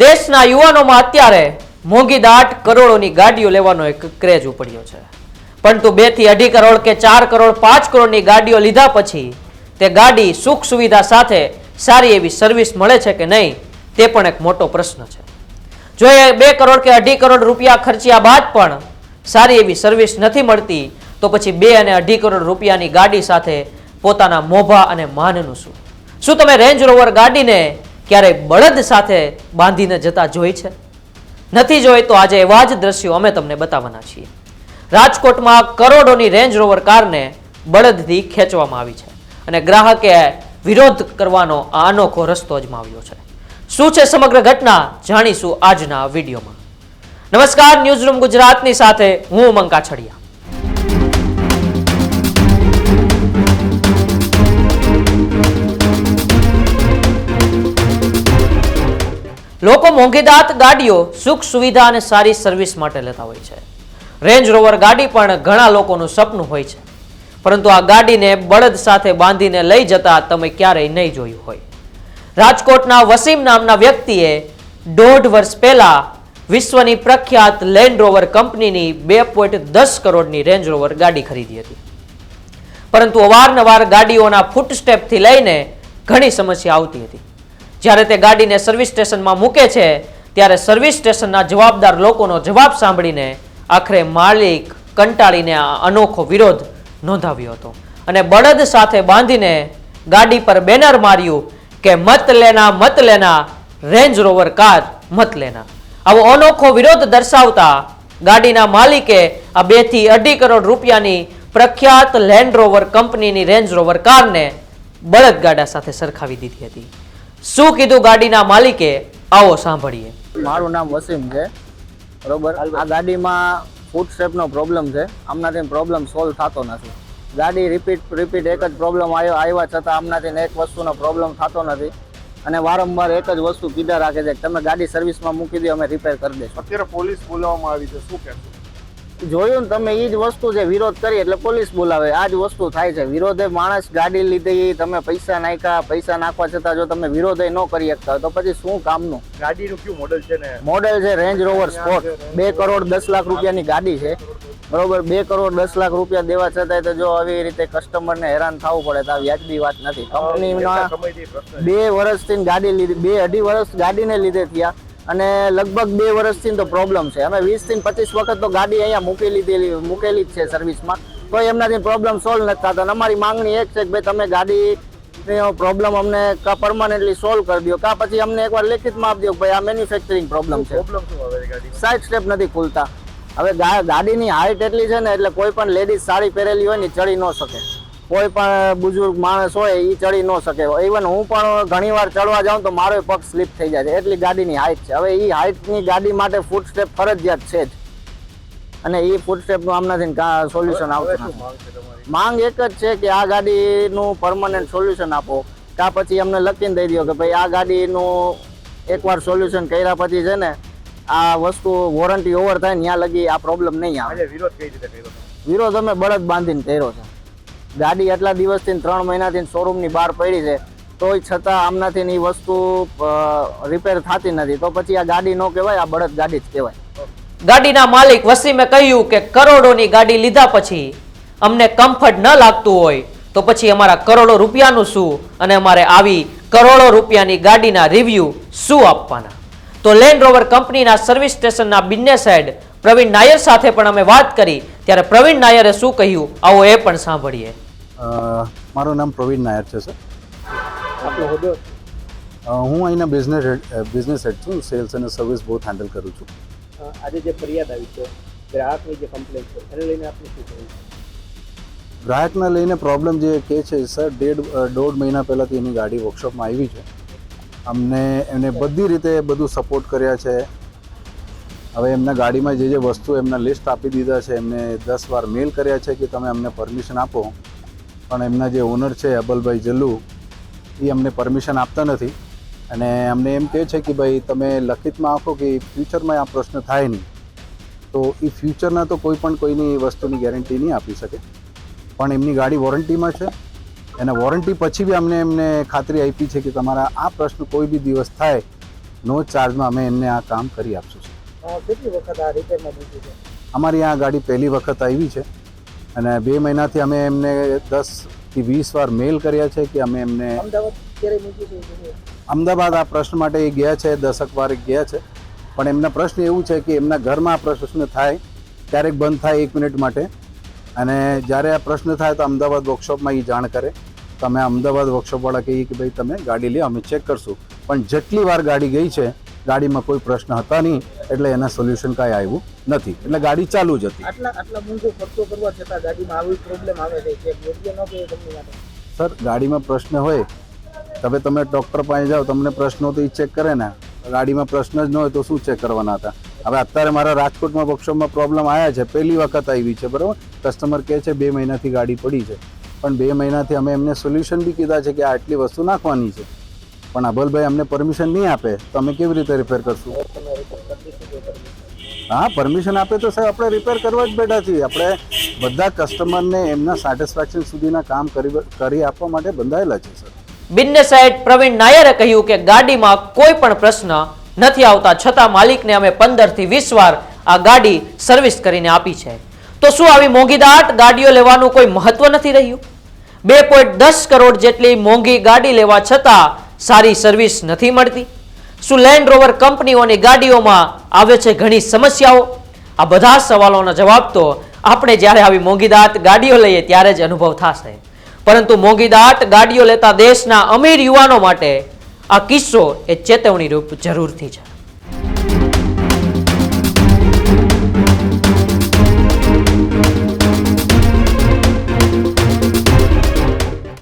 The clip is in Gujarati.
દેશના યુવાનોમાં અત્યારે મોંઘી દાટ કરોડોની ગાડીઓ લેવાનો એક ક્રેઝ ઉપડ્યો છે. પરંતુ બેથી અઢી કરોડ કે ચાર કરોડ, પાંચ કરોડની ગાડીઓ લીધા પછી તે ગાડી સુખ સુવિધા સાથે સારી એવી સર્વિસ મળે છે કે નહીં, તે પણ એક મોટો પ્રશ્ન છે. જો એ બે કરોડ કે અઢી કરોડ રૂપિયા ખર્ચ્યા બાદ પણ સારી એવી સર્વિસ નથી મળતી, તો પછી બે અને અઢી કરોડ રૂપિયાની ગાડી સાથે પોતાના મોભા અને માનનું શું? શું તમે રેન્જ રોવર ગાડીને ક્યારેય બળદ સાથે બાંધીને જતા જોઈ છે? નથી જોઈ તો આજે એવા જ દ્રશ્યો અમે તમને બતાવવાના છીએ. રાજકોટમાં કરોડોની રેન્જ રોવર કારને બળદથી ખેંચવામાં આવી છે અને ગ્રાહકે વિરોધ કરવાનો આ અનોખો રસ્તો અજમાવ્યો છે. શું છે સમગ્ર ઘટના? જાણીશું આજના વિડીયોમાં. નમસ્કાર ન્યૂઝરૂમ ગુજરાતની સાથે હું મંકા કાછડિયા. લોકો મોંઘીદાત ગાડીઓ, સુખ સુવિધા અને સારી સર્વિસ માટે લેતા હોય છે. રેન્જ રોવર ગાડી પણ ઘણા લોકોનું સપનું હોય છે. પરંતુ આ ગાડીને બળદ સાથે બાંધીને લઈ જતા તમે ક્યારેય નહીં જોયું હોય. રાજકોટના વસીમ નામના વ્યક્તિએ દોઢ વર્ષ પહેલા વિશ્વની પ્રખ્યાત લેન્ડ રોવર કંપનીની બે પોઈન્ટ દસ કરોડની રેન્જ રોવર ગાડી ખરીદી હતી. પરંતુ અવારનવાર ગાડીઓના ફૂટસ્ટેપથી લઈને ઘણી સમસ્યા આવતી હતી. જ્યારે તે ગાડીને સર્વિસ સ્ટેશનમાં મૂકે છે, ત્યારે સર્વિસ સ્ટેશનના જવાબદાર લોકોનો જવાબ સાંભળીને આખરે માલિક કંટાળીને આ અનોખો વિરોધ નોંધાવ્યો હતો. અને બળદ સાથે બાંધીને ગાડી પર બેનર માર્યું કે, મત લેના મત લેના રેન્જ રોવર કાર મત લેના. આવો અનોખો વિરોધ દર્શાવતા ગાડીના માલિકે આ બેથી અઢી કરોડ રૂપિયાની પ્રખ્યાત લેન્ડ રોવર કંપનીની રેન્જ રોવર કારને બળદગાડા સાથે સરખાવી દીધી હતી. શું કીધું ગાડીના માલિકે? આવો સાંભળીએ. મારું નામ વસીમ છે. બરોબર? આ ગાડીમાં ફૂટ સ્ટેપનો પ્રોબ્લેમ છે. આમનાથી પ્રોબ્લેમ સોલ્વ થતો નથી. ગાડી રિપીટ રિપીટ એક જ પ્રોબ્લેમ આવ્યો આવ્યા છતાં આમનાથી એક વસ્તુનો પ્રોબ્લેમ થતો નથી. અને વારંવાર એક જ વસ્તુ કીધા રાખે છે તમે ગાડી સર્વિસમાં મૂકી દો અમે રિપેર કરી દઈશું. અત્યારે પોલીસ બોલાવવામાં આવી છે. શું કહેશો? જોયું ને તમે એ જ વસ્તુ છે વિરોધ કરી એટલે પોલીસ બોલાવે. આ જ વસ્તુ થાય છે. વિરોધે માણસ ગાડી લીધી તમે પૈસા નાખ્યા પૈસા નાખવા છતાં જો તમે વિરોધે ન કરી શકતા તો પછી શું કામનું? ગાડીનું કયું મોડેલ છે ને? મોડેલ છે રેન્જ રોવર સ્પોર્ટ બે કરોડ દસ લાખ રૂપિયાની ગાડી છે. બરોબર? બે કરોડ દસ લાખ રૂપિયા દેવા છતાંય તો જો આવી રીતે કસ્ટમરને હેરાન થવું પડે તો આ વ્યાજબી વાત નથી. પ્રશ્ન બે વર્ષથી ગાડી લીધી બે અઢી વર્ષ ગાડીને લીધે થયા. અને લગભગ બે વર્ષથી તો પ્રોબ્લેમ છે. અમે વીસથી પચીસ વખત તો ગાડી અહીંયા મૂકી લીધેલી મૂકેલી જ છે સર્વિસમાં તો એમનાથી પ્રોબ્લેમ સોલ્વ નથી થતા. અને અમારી માંગણી એક છે કે ભાઈ તમે ગાડી પ્રોબ્લેમ અમને કા પરમાનન્ટલી સોલ્વ કરી દો. કા પછી અમને એકવાર લેખિતમાં આપી દો ભાઈ આ મેન્યુફેક્ચરિંગ પ્રોબ્લેમ છે. સાઈડ સ્ટેપ નથી ખુલતા. હવે ગાડીની હાઇટ એટલી છે ને એટલે કોઈ પણ લેડીઝ સાડી પહેરેલી હોય ને ચડી ન શકે. કોઈ પણ બુઝુર્ગ માણસ હોય એ ચડી ન શકે. ઇવન હું પણ ઘણી વાર ચડવા જાઉં તો મારો પગ સ્લીપ થઈ જાય છે. એટલી ગાડીની હાઈટ છે. હવે એ હાઈટની ગાડી માટે ફૂટ સ્ટેપ ફરજિયાત છે જ. અને એ ફૂટ સ્ટેપનું આમનાથી સોલ્યુશન આવતું માંગ એક જ છે કે આ ગાડીનું પરમનન્ટ સોલ્યુશન આપો. કા પછી અમને લખીને દઈ દો કે ભાઈ આ ગાડીનું એકવાર સોલ્યુશન કર્યા પછી છે ને આ વસ્તુ વોરંટી ઓવર થાય ને ત્યાં લગી આ પ્રોબ્લેમ નહીં આવે. વિરોધ કઈ રીતે કર્યો? તમે? વિરોધ અમે બળદ બાંધીને કર્યો છે. ગાડી આટલા દિવસથી ત્રણ મહિનાથી શોરૂમની બહાર પડી છે, તોય છતાં આમનાથી એ વસ્તુ રિપેર થતી નથી. તો પછી આ ગાડી ન કહેવાય, આ બળદ ગાડી જ કહેવાય. ગાડીના માલિક વસીમે કહ્યું કે કરોડોની ગાડી લીધા પછી અમને કમ્ફર્ટ ન લાગતું હોય, તો પછી અમારા કરોડો રૂપિયાનું શું અને અમારે આવી કરોડો રૂપિયાની ગાડીના રિવ્યૂ શું આપવાના? તો લેન્ડ રોવર કંપનીના સર્વિસ સ્ટેશનના બિઝનેસ હેડ પ્રવીણ નાયર સાથે પણ અમે વાત કરી, ત્યારે પ્રવીણ નાયરે શું કહ્યું? આવો એ પણ સાંભળીએ. મારું નામ પ્રવીણ નાયર છે સર. આપનો હોદ્દો? હું અહીંના બિઝનેસ બિઝનેસ હેડ છું. સેલ્સ અને સર્વિસ બહુ હેન્ડલ કરું છું. આજે જે ફરિયાદ આવી છે ગ્રાહકની જે કમ્પ્લેન છે એને લઈને આપનું શું કહેવું ગ્રાહકને લઈને પ્રોબ્લેમ જે કે છે સર ડેઢ દોઢ મહિના પહેલાંથી એની ગાડી વર્કશોપમાં આવી છે. અમને એમને બધી રીતે બધું સપોર્ટ કર્યા છે. હવે એમના ગાડીમાં જે જે વસ્તુ એમના લિસ્ટ આપી દીધા છે એમને દસ વાર મેલ કર્યા છે કે તમે અમને પરમિશન આપો. પણ એમના જે ઓનર છે અબલભાઈ જલ્લુ એ અમને પરમિશન આપતા નથી. અને અમને એમ કહે છે કે ભાઈ તમે લખિતમાં આપો કે ફ્યુચરમાં આ પ્રશ્ન થાય નહીં. તો એ ફ્યુચરના તો કોઈ પણ કોઈની વસ્તુની ગેરંટી નહીં આપી શકે. પણ એમની ગાડી વોરંટીમાં છે. એના વોરંટી પછી બી અમને એમને ખાતરી આપી છે કે તમારા આ પ્રશ્ન કોઈ બી દિવસ થાય નો ચાર્જમાં અમે એમને આ કામ કરી આપશું. કેટલી વખત આ રિપેરમાં અમારી આ ગાડી પહેલી વખત આવી છે. અને બે મહિનાથી અમે એમને દસથી વીસ વાર મેલ કર્યા છે કે અમે એમને અમદાવાદ આ પ્રશ્ન માટે એ ગયા છે દસક વાર ગયા છે. પણ એમના પ્રશ્ન એવું છે કે એમના ઘરમાં આ પ્રશ્ન થાય ક્યારેક બંધ થાય એક મિનિટ માટે. અને જ્યારે આ પ્રશ્ન થાય તો અમદાવાદ વર્કશોપમાં એ જાણ કરે. તો અમે અમદાવાદ વર્કશોપવાળા કહીએ કે ભાઈ તમે ગાડી લે અમે ચેક કરશું. પણ જેટલી વાર ગાડી ગઈ છે ગાડીમાં કોઈ પ્રશ્ન હતા નહીં એટલે એના સોલ્યુશન કાંઈ આવ્યું નથી. એટલે ગાડી ચાલુ જ હતી. આટલા આટલા મોંઘો ખર્ચો કરવા છતાં ગાડીમાં આવી પ્રોબ્લેમ આવે છે. કે યોગ્ય ન કે કંપની માટે સર ગાડીમાં પ્રશ્ન હોય હવે તમે ડૉક્ટર પાસે જાઓ તમને પ્રશ્નો તો એ ચેક કરે ને. ગાડીમાં પ્રશ્ન જ ન હોય તો શું ચેક કરવાના હતા? હવે અત્યારે મારા રાજકોટમાં વર્કશોપમાં પ્રોબ્લેમ આવ્યા છે. પહેલી વખત આવી છે બરાબર? કસ્ટમર કહે છે બે મહિનાથી ગાડી પડી છે. પણ બે મહિનાથી અમે એમને સોલ્યુશન બી કીધા છે કે આ આટલી વસ્તુ નાખવાની છે. પણ અભલભાઈ અમને પરમિશન નહીં આપે. તો અમે કેવી રીતે રિપેર કરશું? હા પરમિશન આપે તો સાહેબ, આપણે રિપેર કરવા જ બેઠા છીએ. આપણે બધા કસ્ટમરને એમના સેટિસ્ફેક્શન સુધીના કામ કરી કરી આપવા માટે બંધાયેલા છે સર બિન્ને સાહેબ, પ્રવીણ નાયરે કહ્યું કે ગાડીમાં કોઈ પણ પ્રશ્ન નથી આવતા, છતાં માલિકને અમે પંદરથી વીસ વાર આ ગાડી સર્વિસ કરીને આપી છે. તો શું આવી મોંઘીદાટ ગાડીઓ લેવાનું કોઈ મહત્વ નથી રહ્યું? બે પોઈન્ટ દસ કરોડ જેટલી મોંઘી ગાડી લેવા છતાં સારી સર્વિસ નથી મળતી. શું લેન્ડ રોવર કંપનીઓની ગાડીઓમાં આવે છે ઘણી સમસ્યાઓ? આ બધા સવાલોના જવાબ તો આપણે જ્યારે આવી મોંઘીદાટ ગાડીઓ લઈએ ત્યારે જ અનુભવ થશે. પરંતુ મોંઘીદાટ ગાડીઓ લેતા દેશના અમીર યુવાનો માટે આ કિસ્સો એ ચેતવણીરૂપ જરૂરથી છે.